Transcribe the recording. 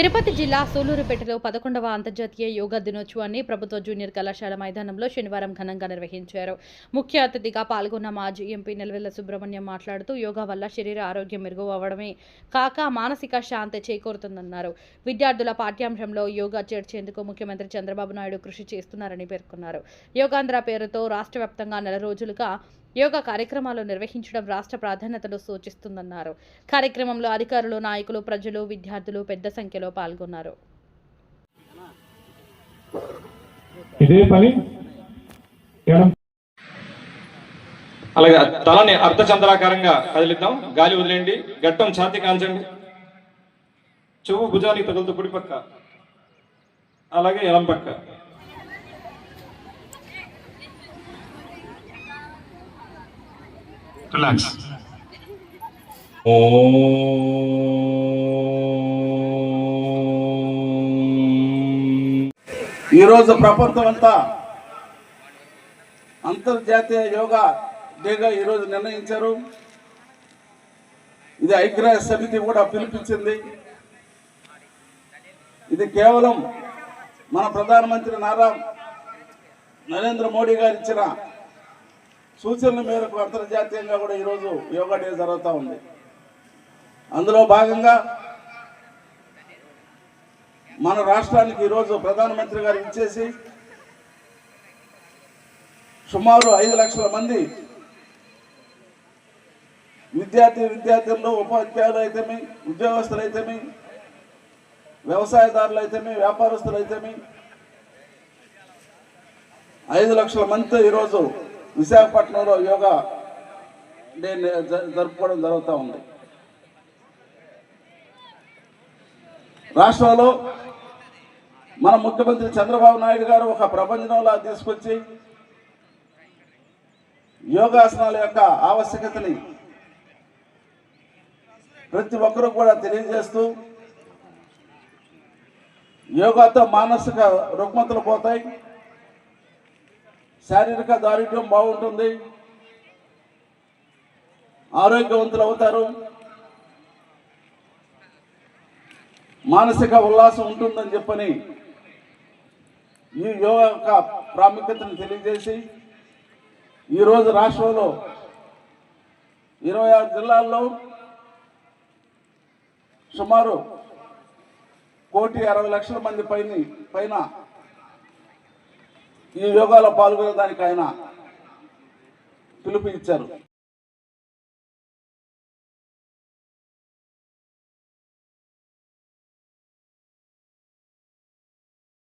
తిరుపతి జిల్లా సూలూరుపేటలో పదకొండవ అంతర్జాతీయ యోగా దినోత్సవాన్ని ప్రభుత్వ జూనియర్ కళాశాల మైదానంలో శనివారం ఘనంగా నిర్వహించారు. ముఖ్య అతిథిగా పాల్గొన్న మాజీ ఎంపీ నెలవెల్ల సుబ్రహ్మణ్యం మాట్లాడుతూ యోగా వల్ల శరీర ఆరోగ్యం మెరుగు అవ్వడమే కాక మానసిక శాంతి చేకూరుతుందన్నారు. విద్యార్థుల పాఠ్యాంశంలో యోగా చేర్చేందుకు ముఖ్యమంత్రి చంద్రబాబు నాయుడు కృషి చేస్తున్నారని పేర్కొన్నారు. యోగాంధ్ర పేరుతో రాష్ట్ర నెల రోజులుగా యోగా కార్యక్రమాలు నిర్వహించడం రాష్ట్ర ప్రాధాన్యతను సూచిస్తుందన్నారు. కార్యక్రమంలో అధికారులు నాయకులు ప్రజలు విద్యార్థులు పెద్ద సంఖ్యలో పాల్గొన్నారు. ఇదే పని ఎడం అలాగే తలని అర్ధచంద్రాకారంగా కదిలిద్దాం. గాలి వదిలేయండి. గట్టం ఛాతి కాంచండి చెవు భుజానికి తగులుతూ కుడి పక్క అలాగే ఎడం పక్క. రిలాక్స్ ఈరోజు ప్రపంచం అంతా అంతర్జాతీయ యోగా డేగా ఈరోజు నిర్ణయించారు. ఇది ఐక్యరాజ్య సమితి కూడా పిలిపించింది. ఇది కేవలం మన ప్రధానమంత్రి నారా నరేంద్ర మోడీ గారు ఇచ్చిన సూచనల మేరకు అంతర్జాతీయంగా కూడా ఈరోజు యోగా డే జరుగుతూ ఉంది. అందులో భాగంగా మన రాష్ట్రానికి ఈరోజు ప్రధానమంత్రి గారు ఇచ్చేసి సుమారు ఐదు లక్షల మంది విద్యార్థి విద్యార్థుల్లో ఉపాధ్యాయులు అయితేమి ఉద్యోగస్తులు అయితేమి వ్యవసాయదారులు అయితేమి వ్యాపారస్తులు అయితేమి ఐదు లక్షల మందితో ఈరోజు విశాఖపట్నంలో యోగా డే జ- జరుపుకోవడం జరుగుతూ ఉంది. రాష్ట్రంలో మన ముఖ్యమంత్రి చంద్రబాబు నాయుడు గారు ఒక ప్రపంచంలా తీసుకొచ్చి యోగాసనాల యొక్క ఆవశ్యకతని ప్రతి ఒక్కరూ కూడా తెలియజేస్తూ యోగాతో మానసిక రుగ్మతలు పోతాయి. శారీరక దారిద్ర్యం బాగుంటుంది. ఆరోగ్యవంతులు అవుతారు. మానసిక ఉల్లాసం ఉంటుందని చెప్పని ఈ యోగా యొక్క ప్రాముఖ్యతను తెలియజేసి ఈరోజు రాష్ట్రంలో ఇరవై ఆరు జిల్లాల్లో సుమారు కోటి అరవై లక్షల మంది పైన పైన ఈ యోగాలో పాల్గొనేదానికి ఆయన పిలుపు ఇచ్చారు.